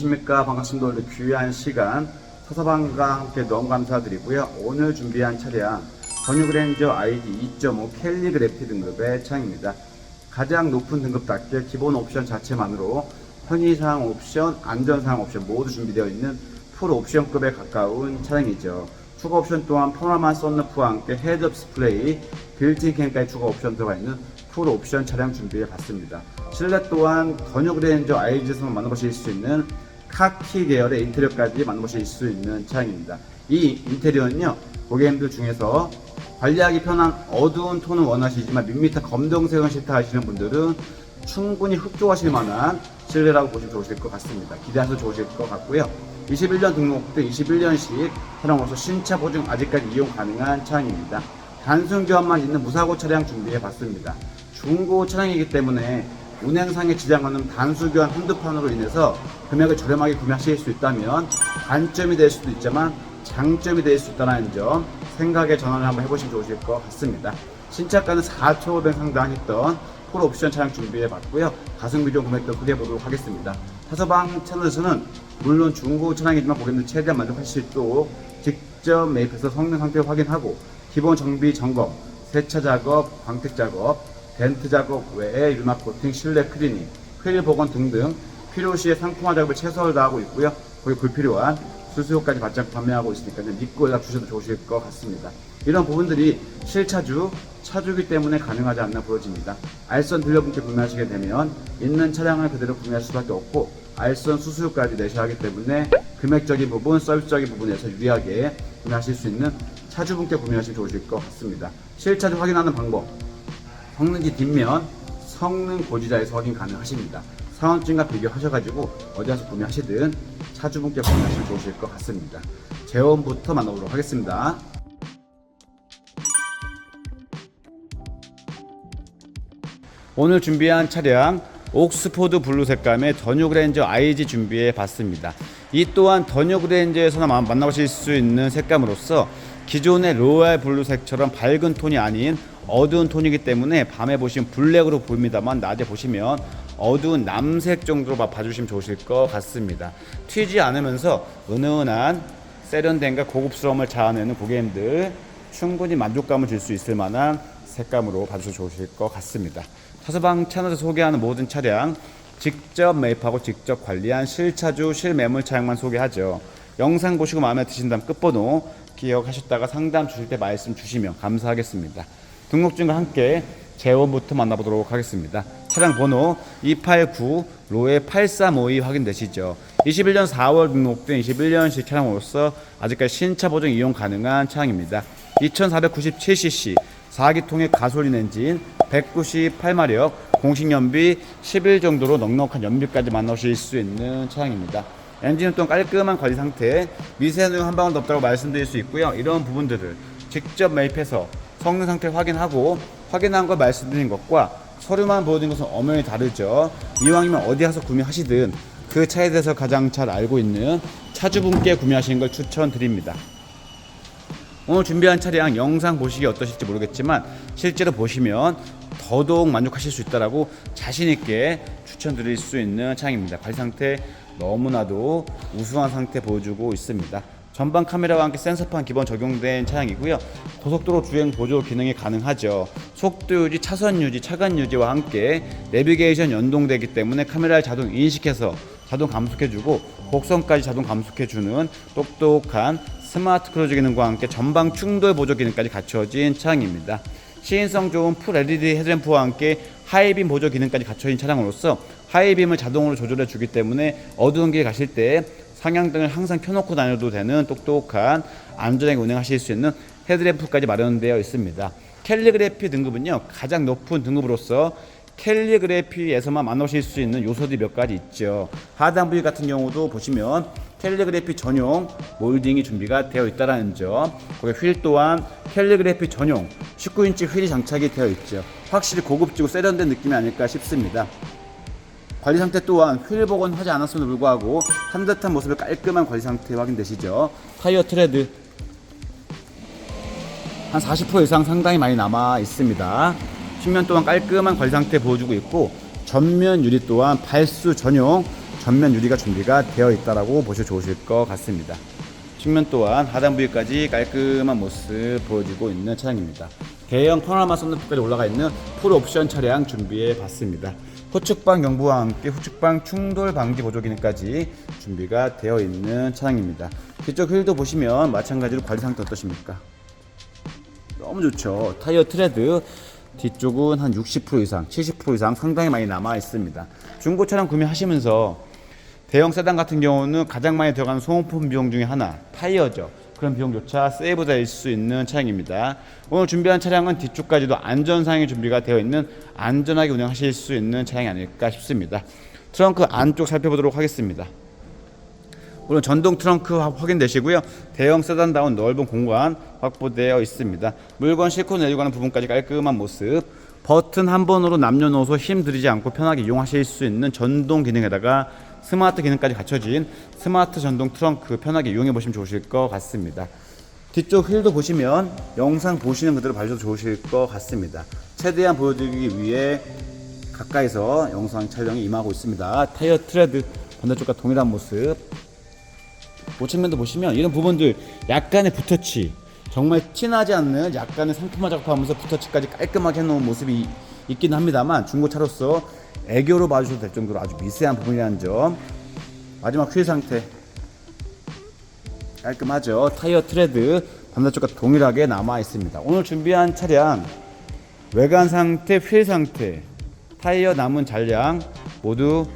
안녕하십니까. 반갑습니다. 오늘 귀한 시간 서서방과 함께 너무 감사드리고요. 오늘 준비한 차량 전유그랜저 ID 2.5 캘리그래피 등급의 차량입니다. 가장 높은 등급답게 기본 옵션 자체만으로 편의상 옵션, 안전상 옵션 모두 준비되어 있는 풀 옵션급에 가까운 차량이죠. 추가 옵션 또한 파노라마 썬루프와 함께 헤드업 디스플레이, 빌트인 캠까지 추가 옵션 들어가 있는 풀 옵션 차량 준비해 봤습니다. 실내 또한 더뉴 그랜저 IG에서만 만나보실 수 있는 카키 계열의 인테리어까지 만나보실 수 있는 차량입니다. 이 인테리어는요, 고객님들 중에서 관리하기 편한 어두운 톤을 원하시지만 밋밋한 검정색을 싫다 하시는 분들은 충분히 흡족하실 만한 실내라고 보시면 좋으실 것 같습니다. 기대하셔도 좋으실 것 같고요. 21년 등록부터 21년식 차량으로서 신차 보증 아직까지 이용 가능한 차량입니다. 단순 교환만 있는 무사고 차량 준비해 봤습니다. 중고 차량이기 때문에 운행상의 지장 없는 단수 교환 한두 판으로 인해서 금액을 저렴하게 구매하실 수 있다면 단점이 될 수도 있지만 장점이 될 수 있다는 점 생각에 전환을 한번 해보시면 좋으실 것 같습니다. 신차가는 4초 500 상당했던 풀 옵션 차량 준비해 봤고요. 가성비 좋은 금액도 크게 보도록 하겠습니다. 타서방 채널에서는 물론 중고 차량이지만 고객님들 최대한 만족하실 수 있도록 직접 매입해서 성능 상태를 확인하고 기본 정비 점검, 세차 작업, 광택 작업, 덴트 작업 외에 유막 코팅, 실내 클리닝, 휠 복원 등등 필요시에 상품화 작업을 최선을 다하고 있고요. 거기 불필요한 수수료까지 않고 판매하고 있으니까 믿고 연락 주셔도 좋으실 것 같습니다. 이런 부분들이 실차주, 차주기 때문에 가능하지 않나 보여집니다. 알선 딜러분께 구매하시게 되면 있는 차량을 그대로 구매할 수밖에 없고 알선 수수료까지 내셔야 하기 때문에 금액적인 부분, 서비스적인 부분에서 유리하게 구매하실 수 있는 차주분께 구매하시면 좋으실 것 같습니다. 실차주 확인하는 방법, 성능지 뒷면 성능 고지자에서 확인 가능하십니다. 사원증과 비교하셔가지고 어디 가서 구매하시든 차주분께 구매하시면 좋으실 것 같습니다. 재원부터 만나보도록 하겠습니다. 오늘 준비한 차량 옥스포드 블루 색감의 더뉴그랜저 IG 준비해 봤습니다. 이 또한 더뉴그랜저에서나 만나보실 수 있는 색감으로서 기존의 로얄 블루색처럼 밝은 톤이 아닌 어두운 톤이기 때문에 밤에 보시면 블랙으로 보입니다만 낮에 보시면 어두운 남색 정도로 봐- 봐주시면 좋으실 것 같습니다. 튀지 않으면서 은은한 세련됨과 고급스러움을 자아내는 고객님들 충분히 만족감을 줄 수 있을 만한 색감으로 봐주셔도 좋으실 것 같습니다. 타서방 채널에서 소개하는 모든 차량 직접 매입하고 직접 관리한 실차주 실매물 차량만 소개하죠. 영상 보시고 마음에 드신다면 끝번호 기억하셨다가 상담 주실 때 말씀 주시면 감사하겠습니다. 등록증과 함께 재원부터 만나보도록 하겠습니다. 차량 번호 289 로에 8352 확인되시죠? 21년 4월 등록된 21년식 차량으로서 아직까지 신차 보증 이용 가능한 차량입니다. 2497cc 4기통의 가솔린 엔진 198마력 공식 연비 11 정도로 넉넉한 연비까지 만나실 수 있는 차량입니다. 엔진은 또 깔끔한 관리 상태, 미세노용 한 방울 없다고 말씀드릴 수 있고요. 이런 부분들을 직접 매입해서 성능 상태 확인하고 확인한 걸 말씀드린 것과 서류만 보여드린 것은 엄연히 다르죠. 이왕이면 어디 가서 구매하시든 그 차에 대해서 가장 잘 알고 있는 차주분께 구매하시는 걸 추천드립니다. 오늘 준비한 차량 영상 보시기 어떠실지 모르겠지만 실제로 보시면 더더욱 만족하실 수 있다라고 자신 있게 추천드릴 수 있는 차량입니다. 관리 상태 너무나도 우수한 상태 보여주고 있습니다. 전방 카메라와 함께 센서판 기본 적용된 차량이고요. 고속도로 주행 보조 기능이 가능하죠. 속도 유지, 차선 유지, 차간 유지와 함께 내비게이션 연동되기 때문에 카메라를 자동 인식해서 자동 감속해주고 곡선까지 자동 감속해주는 똑똑한 스마트 크루즈 기능과 함께 전방 충돌 보조 기능까지 갖춰진 차량입니다. 시인성 좋은 풀 LED 헤드램프와 함께 하이빔 보조 기능까지 갖춰진 차량으로서 하이빔을 자동으로 조절해 주기 때문에 어두운 길 가실 때 상향등을 항상 켜놓고 다녀도 되는 똑똑한 안전하게 운행하실 수 있는 헤드램프까지 마련되어 있습니다. 캘리그래피 등급은요 가장 높은 등급으로서 캘리그래피에서만 만나실 수 있는 요소들이 몇 가지 있죠. 하단 부위 같은 경우도 보시면 캘리그래피 전용 몰딩이 준비가 되어 있다는 점. 거기 휠 또한 캘리그래피 전용 19인치 휠이 장착이 되어 있죠. 확실히 고급지고 세련된 느낌이 아닐까 싶습니다. 관리 상태 또한 휠 복원 하지 않았음에도 불구하고 산뜻한 모습의 깔끔한 관리 상태 확인되시죠. 타이어 트레드 한 40% 이상 상당히 많이 남아 있습니다. 10년 동안 깔끔한 관리 상태 보여주고 있고 전면 유리 또한 발수 전용 전면 유리가 준비가 되어 있다라고 보셔 좋으실 것 같습니다. 측면 또한 하단 부위까지 깔끔한 모습 보여주고 있는 차량입니다. 대형 파노라마 썬루프까지 올라가 있는 풀 옵션 차량 준비해 봤습니다. 후측방 경부와 함께 후측방 충돌 방지 보조 기능까지 준비가 되어 있는 차량입니다. 뒤쪽 휠도 보시면 마찬가지로 관리 상태 어떠십니까? 너무 좋죠. 타이어 트레드 뒤쪽은 한 60% 이상, 70% 이상 상당히 많이 남아 있습니다. 중고 차량 구매하시면서 대형 세단 같은 경우는 가장 많이 들어가는 소모품 비용 중에 하나 타이어죠. 그런 비용조차 세이브될 수 있는 차량입니다. 오늘 준비한 차량은 뒤쪽까지도 안전상의 준비가 되어 있는 안전하게 운행하실 수 있는 차량이 아닐까 싶습니다. 트렁크 안쪽 살펴보도록 하겠습니다. 물론 전동 트렁크 확- 확인되시고요. 대형 세단다운 넓은 공간 확보되어 있습니다. 물건 싣고 내리고 가는 부분까지 깔끔한 모습. 버튼 한 번으로 남녀노소 힘 들이지 않고 편하게 이용하실 수 있는 전동 기능에다가 스마트 기능까지 갖춰진 스마트 전동 트렁크 편하게 이용해 보시면 좋으실 것 같습니다. 뒤쪽 휠도 보시면 영상 보시는 그대로 봐주셔도 좋으실 것 같습니다. 최대한 보여드리기 위해 가까이서 영상 촬영이 임하고 있습니다. 타이어 트레드 반대쪽과 동일한 모습 우측면도 보시면 이런 부분들 약간의 붓터치 정말 티나지 않는 약간의 상품화 작업하면서 붓터치까지 깔끔하게 해놓은 모습이 있긴 합니다만 중고차로서 애교로 봐주셔도 될 정도로 아주 미세한 부분이라는 점. 마지막 휠 상태. 깔끔하죠. 타이어 트레드 반대쪽과 동일하게 남아 있습니다. 오늘 준비한 차량. 외관 상태 휠 상태 타이어 남은 잔량 모두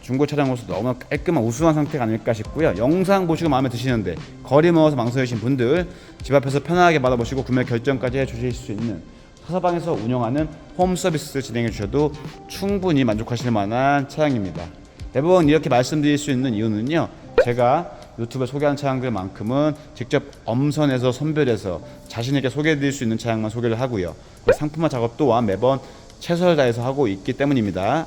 중고 차량으로서 너무 깔끔한 우수한 상태가 아닐까 싶고요. 영상 보시고 마음에 드시는데 거리 멀어서 망설이신 분들 집 앞에서 편하게 받아보시고 구매 결정까지 해주실 수 있는 사서방에서 운영하는 홈 서비스 진행해 주셔도 충분히 만족하실 만한 차량입니다. 대부분 이렇게 말씀드릴 수 있는 이유는요. 제가 유튜브에 소개한 차량들만큼은 직접 엄선해서 선별해서 자신에게 소개해드릴 수 있는 차량만 소개를 하고요. 상품화 작업 또한 매번 최선을 다해서 하고 있기 때문입니다.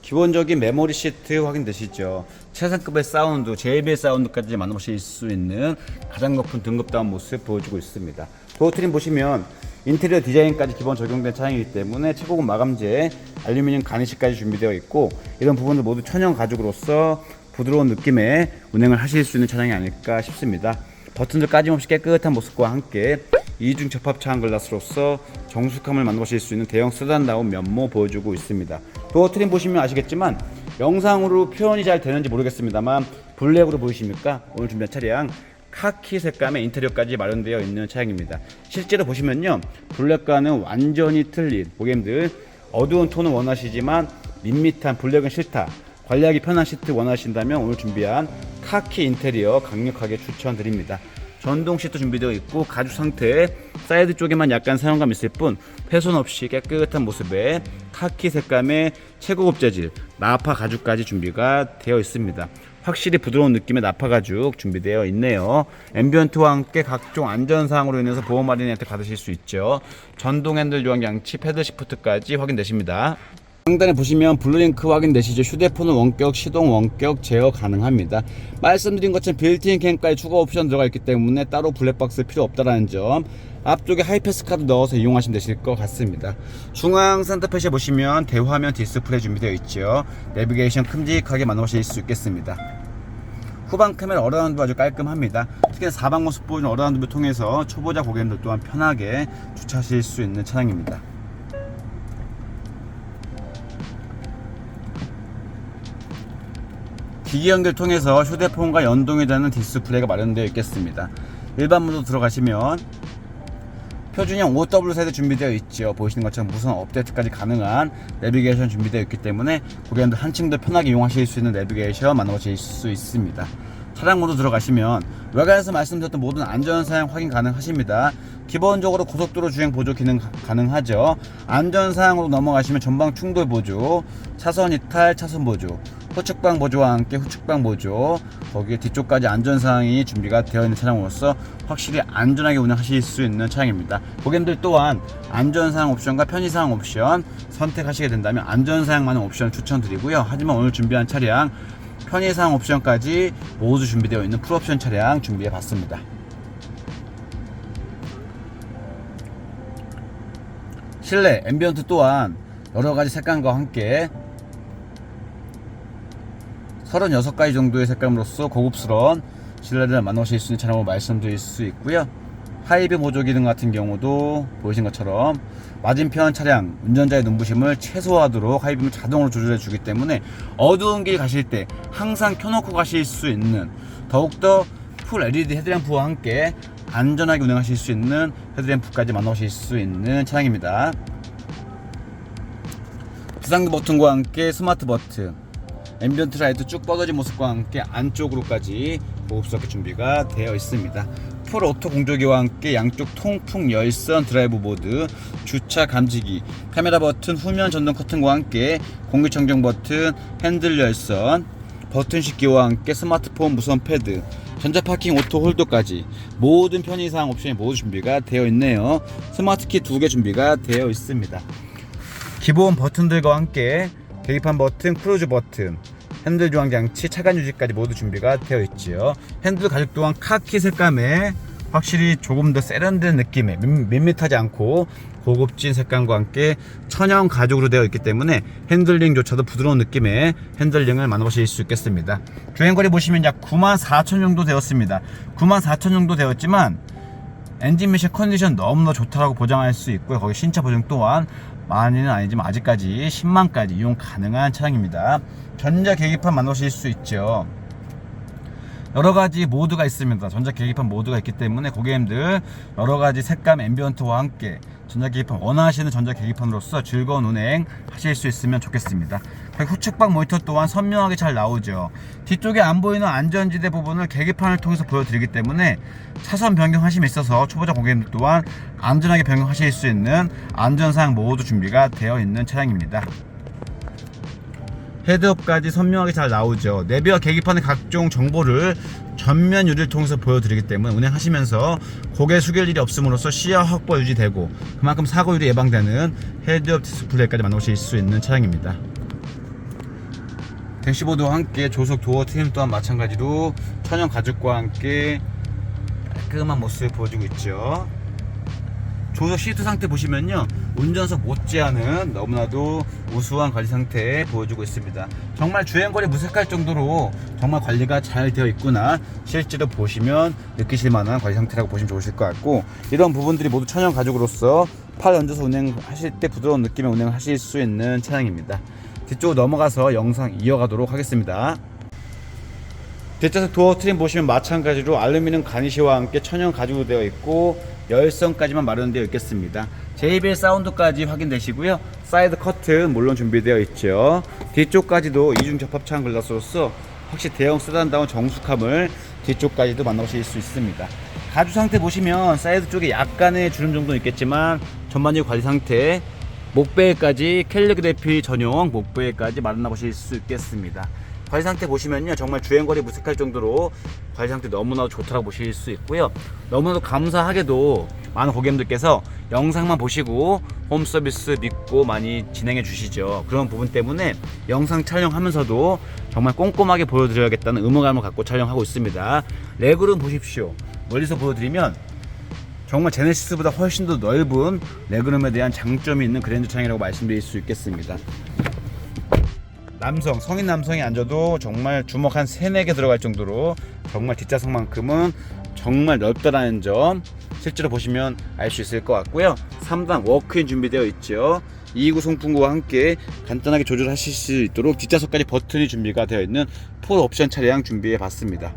기본적인 메모리 시트 확인되시죠? 최상급의 사운드, JBL 사운드까지 만나보실 수 있는 가장 높은 등급다운 모습 보여주고 있습니다. 도어 트림 보시면 인테리어 디자인까지 기본 적용된 차량이기 때문에 최고급 마감재, 알루미늄 가니시까지 준비되어 있고 이런 부분들 모두 천연 가죽으로서 부드러운 느낌의 운행을 하실 수 있는 차량이 아닐까 싶습니다. 버튼들 까짐없이 깨끗한 모습과 함께 이중 접합 차 한 글라스로서 정숙함을 만나보실 수 있는 대형 세단다운 면모 보여주고 있습니다. 도어 트림 보시면 아시겠지만 영상으로 표현이 잘 되는지 모르겠습니다만 블랙으로 보이십니까? 오늘 준비한 차량 카키 색감의 인테리어까지 마련되어 있는 차량입니다. 실제로 보시면요 블랙과는 완전히 틀린 고객님들 어두운 톤을 원하시지만 밋밋한 블랙은 싫다. 관리하기 편한 시트 원하신다면 오늘 준비한 카키 인테리어 강력하게 추천드립니다. 전동 시트 준비되어 있고 가죽 상태 사이드 쪽에만 약간 사용감 있을 뿐 훼손 없이 깨끗한 모습의 카키 색감의 최고급 재질 나파 가죽까지 준비가 되어 있습니다. 확실히 부드러운 느낌의 나파 가죽 준비되어 있네요. 앰비언트와 함께 각종 안전 사항으로 인해서 보험 할인 혜택 받으실 수 있죠. 전동 핸들 조항 양치 패드 시프트까지 확인되십니다. 상단에 보시면 블루링크 확인되시죠? 휴대폰은 원격 시동, 원격 제어 가능합니다. 말씀드린 것처럼 빌트인 캠까지 추가 옵션 들어가 있기 때문에 따로 블랙박스 필요 없다라는 점. 앞쪽에 하이패스 카드 넣어서 이용하시면 되실 것 같습니다. 중앙 산타페시에 보시면 대화면 디스플레이 준비되어 있죠. 내비게이션 큼직하게 만나보실 수 있겠습니다. 후방 카메라 어라운드 아주 깔끔합니다. 특히 사방 모습 보여주는 어라운드를 통해서 초보자 고객님들 또한 편하게 주차하실 수 있는 차량입니다. 기기 연결 통해서 휴대폰과 연동이 되는 디스플레이가 마련되어 있겠습니다. 일반 모드 들어가시면 표준형 OW 세대 준비되어 있죠. 보시는 것처럼 무선 업데이트까지 가능한 내비게이션 준비되어 있기 때문에 고객님들 한층 더 편하게 이용하실 수 있는 내비게이션 만나보실 수 있습니다. 차량 모드 들어가시면 외관에서 말씀드렸던 모든 안전 사양 확인 가능하십니다. 기본적으로 고속도로 주행 보조 기능 가- 가능하죠. 안전 사양으로 넘어가시면 전방 충돌 보조, 차선 이탈, 차선 보조, 후측방 보조와 함께 후측방 보조, 거기에 뒤쪽까지 안전 사항이 준비가 되어 있는 차량으로서 확실히 안전하게 운행하실 수 있는 차량입니다. 고객님들 또한 안전 사양 옵션과 편의 사양 옵션 선택하시게 된다면 안전 사양 많은 옵션을 추천드리고요. 하지만 오늘 준비한 차량 편의상 옵션까지 모두 준비되어 있는 풀옵션 차량 준비해 봤습니다. 실내 앰비언트 또한 여러 가지 색감과 함께 36가지 정도의 색감으로서 고급스러운 실내를 만나실 수 있는 차량으로 말씀드릴 수 있고요. 하이브 모조 기능 같은 경우도 보이신 것처럼 맞은편 차량 운전자의 눈부심을 최소화하도록 하이빔을 자동으로 조절해 주기 때문에 어두운 길 가실 때 항상 켜놓고 가실 수 있는 더욱더 풀 LED 헤드램프와 함께 안전하게 운행하실 수 있는 헤드램프까지 만나실 수 있는 차량입니다. 비상등 버튼과 함께 스마트 버튼, 앰비언트 라이트 쭉 뻗어진 모습과 함께 안쪽으로까지 고급스럽게 준비가 되어 있습니다. 풀 오토 공조기와 함께 양쪽 통풍 열선 드라이브 모드, 주차 감지기, 카메라 버튼, 후면 전동 커튼과 함께 공기청정 버튼, 핸들 열선, 버튼 씻기와 함께 스마트폰 무선 패드, 전자 파킹 오토 홀더까지 모든 편의사항 옵션이 모두 준비가 되어 있네요. 스마트 키 두 개 준비가 되어 있습니다. 기본 버튼들과 함께 계기판 버튼, 크루즈 버튼, 핸들 조항 장치, 차간 유지까지 모두 준비가 되어 있지요. 핸들 가죽 또한 카키 색감에 확실히 조금 더 세련된 느낌의 밋- 밋밋하지 않고 고급진 색감과 함께 천연 가죽으로 되어 있기 때문에 핸들링조차도 부드러운 느낌의 핸들링을 만나보실 수 있겠습니다. 주행거리 보시면 약 9만 4천 정도 되었습니다. 9만 4천 정도 되었지만 엔진 미션 컨디션 너무나 좋다라고 보장할 수 있고요. 거기 신차 보증 또한 많이는 아니지만 아직까지 10만까지 이용 가능한 차량입니다. 전자 계기판 만나실 수 있죠. 여러 가지 모드가 있습니다. 전자 계기판 모드가 있기 때문에 고객님들 여러 가지 색감 앰비언트와 함께 전자 계기판 원하시는 전자 계기판으로서 즐거운 운행 하실 수 있으면 좋겠습니다. 후측방 모니터 또한 선명하게 잘 나오죠. 뒤쪽에 안 보이는 안전지대 부분을 계기판을 통해서 보여드리기 때문에 차선 변경하심에 있어서 초보자 고객님들 또한 안전하게 변경하실 수 있는 안전사항 모두 준비가 되어 있는 차량입니다. 헤드업까지 선명하게 잘 나오죠. 내비와 계기판의 각종 정보를 전면 유리를 통해서 보여드리기 때문에 운행하시면서 고개 숙일 일이 없음으로써 시야 확보 유지되고 그만큼 사고율이 예방되는 헤드업 디스플레이까지 만나보실 수 있는 차량입니다. 대시보드와 함께 조석 도어 트림 또한 마찬가지로 천연 가죽과 함께 깔끔한 모습을 보여주고 있죠. 조석 시트 상태 보시면요. 운전석 못지않은 너무나도 우수한 관리 상태 보여주고 있습니다. 정말 주행거리 무색할 정도로 정말 관리가 잘 되어 있구나. 실제로 보시면 느끼실 만한 관리 상태라고 보시면 좋으실 것 같고 이런 부분들이 모두 천연 가죽으로서 팔 얹어서 운행하실 때 부드러운 느낌의 운행을 하실 수 있는 차량입니다. 뒤쪽으로 넘어가서 영상 이어가도록 하겠습니다 뒷좌석 도어 트림 보시면 마찬가지로 알루미늄 가니쉬와 함께 천연 가죽으로 되어 있고 열선까지만 마련되어 있겠습니다. JBL 사운드까지 확인되시고요. 사이드 커튼 물론 준비되어 있죠. 뒤쪽까지도 이중 접합창 글라스로서 확실히 대형 세단다운 정숙함을 뒤쪽까지도 만나보실 수 있습니다. 가죽 상태 보시면 사이드 쪽에 약간의 주름 정도 는 있겠지만 전반적인 관리 상태 목베일까지 캘리그래피 전용 목베일까지 마련하실 수 있겠습니다. 관리 상태 보시면요 정말 주행거리 무색할 정도로 관리 상태 너무나도 좋다고 보실 수 있고요. 너무나도 감사하게도 많은 고객님들께서 영상만 보시고 홈 서비스 믿고 많이 진행해 주시죠. 그런 부분 때문에 영상 촬영하면서도 정말 꼼꼼하게 보여드려야겠다는 의무감을 갖고 촬영하고 있습니다. 레그룸 보십시오. 멀리서 보여드리면 정말 제네시스보다 훨씬 더 넓은 레그룸에 대한 장점이 있는 그랜드 차량이라고 말씀드릴 수 있겠습니다. 남성, 성인 남성이 앉아도 정말 주먹 한 3, 4개 들어갈 정도로 정말 뒷좌석만큼은 정말 넓다라는 점 실제로 보시면 알 수 있을 것 같고요. 3단 워크인 준비되어 있죠. 2구 송풍구와 함께 간단하게 조절하실 수 있도록 뒷좌석까지 버튼이 준비가 되어 있는 풀 옵션 차량 준비해 봤습니다.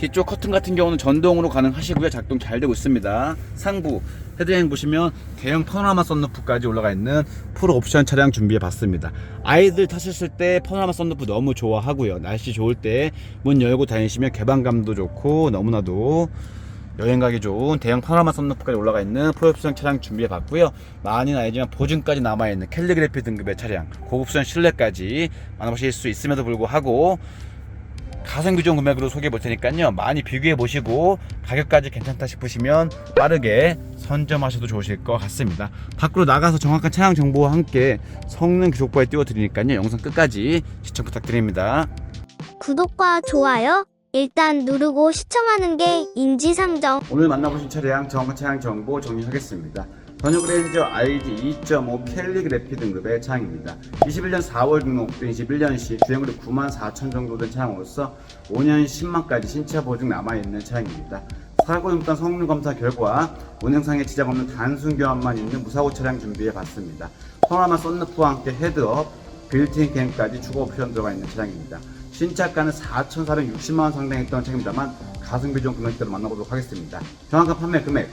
뒤쪽 커튼 같은 경우는 전동으로 가능하시고요. 작동 잘 되고 있습니다. 상부 헤드라인 보시면 대형 파노라마 썬루프까지 올라가 있는 풀 옵션 차량 준비해 봤습니다. 아이들 타셨을 때 파노라마 썬루프 너무 좋아하고요. 날씨 좋을 때 문 열고 다니시면 개방감도 좋고 너무나도 여행 가기 좋은 대형 파노라마 썬루프까지 올라가 있는 풀 옵션 차량 준비해 봤고요. 많이는 아니지만 보증까지 남아 있는 캘리그래피 등급의 차량, 고급선 실내까지 만나보실 수 있음에도 불구하고 가성 규정 금액으로 소개해 볼 테니까요. 많이 비교해 보시고 가격까지 괜찮다 싶으시면 빠르게 선점하셔도 좋으실 것 같습니다. 밖으로 나가서 정확한 차량 정보와 함께 성능 기록부에 띄워 드리니까요. 영상 끝까지 시청 부탁드립니다. 구독과 좋아요 일단 누르고 시청하는 게 인지상정. 오늘 만나보신 차량 정확한 차량 정보 정리하겠습니다. 더뉴그랜저 IG 2.5 캘리그래피 등급의 차량입니다. 21년 4월 등록된 21년식 주행거리 9만 4천 정도 된 차량으로서 5년 10만까지 신차 보증 남아있는 차량입니다. 사고 용단 성능 검사 결과 운행상에 지장 없는 단순 교환만 있는 무사고 차량 준비해 봤습니다. 파노라마 썬루프와 함께 헤드업, 빌트인 캠까지 추가 옵션 들어가 있는 차량입니다. 신차가는 4,460만원 상당했던 차량입니다만 가성비 좋은 금액대로 만나보도록 하겠습니다. 정확한 판매 금액,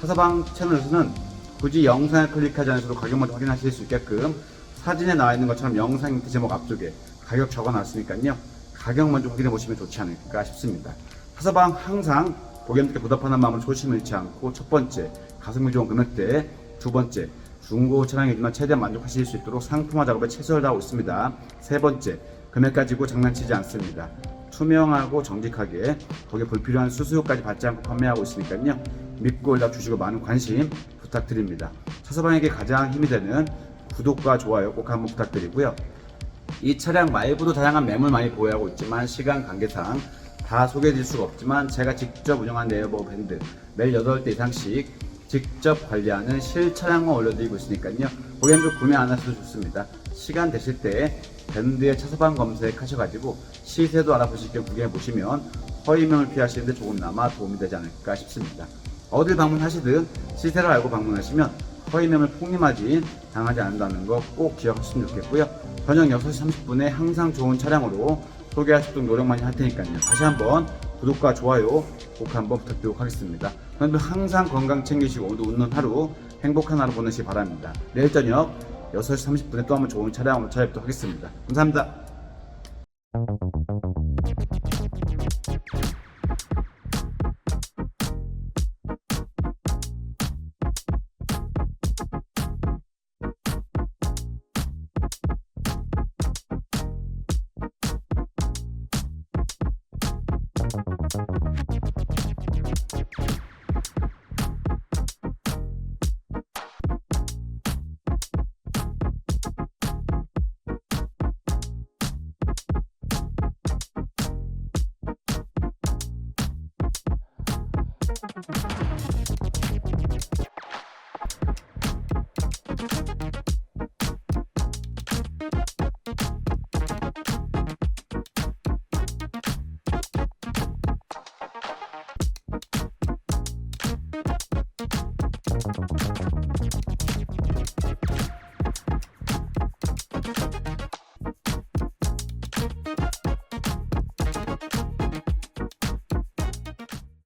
타사방 채널에서는 굳이 영상을 클릭하지 않으셔도 가격 먼저 확인하실 수 있게끔 사진에 나와 있는 것처럼 영상 밑에 제목 앞쪽에 가격 적어 놨으니까요. 가격 먼저 확인해 보시면 좋지 않을까 싶습니다. 타사방 항상 고객님께 보답하는 마음을 조심 잃지 않고 첫 번째 가성비 좋은 금액대 두 번째 중고 차량이지만 최대한 만족하실 수 있도록 상품화 작업에 최선을 다하고 있습니다. 세 번째 금액 가지고 장난치지 않습니다. 투명하고 정직하게 거기에 불필요한 수수료까지 받지 않고 판매하고 있으니까요. 믿고 연락 주시고 많은 관심 부탁드립니다. 차서방에게 가장 힘이 되는 구독과 좋아요 꼭 한번 부탁드리고요. 이 차량 말고도 다양한 매물 많이 보유하고 있지만 시간 관계상 다 소개해드릴 수가 없지만 제가 직접 운영한 네이버 밴드 매일 8대 이상씩 직접 관리하는 실차량만 올려드리고 있으니까요 고객님들 구매 안 하셔도 좋습니다 시간 되실 때 밴드의 차서방 검색하셔가지고 시세도 알아보실 겸 구경해 보시면 허위명을 피하시는데 조금나마 도움이 되지 않을까 싶습니다 어딜 방문하시든 시세를 알고 방문하시면 허위명을 폭림하지 당하지 않는다는 거 꼭 기억하시면 좋겠고요. 저녁 6시 30분에 항상 좋은 차량으로 소개할 수 있도록 노력 많이 할 테니까요. 다시 한번 구독과 좋아요 꼭 한번 부탁드리도록 하겠습니다. 여러분들 항상 건강 챙기시고 오늘 웃는 하루 행복한 하루 보내시기 바랍니다. 내일 저녁 6시 30분에 또 한번 좋은 차량으로 찾아뵙도록 하겠습니다. 감사합니다.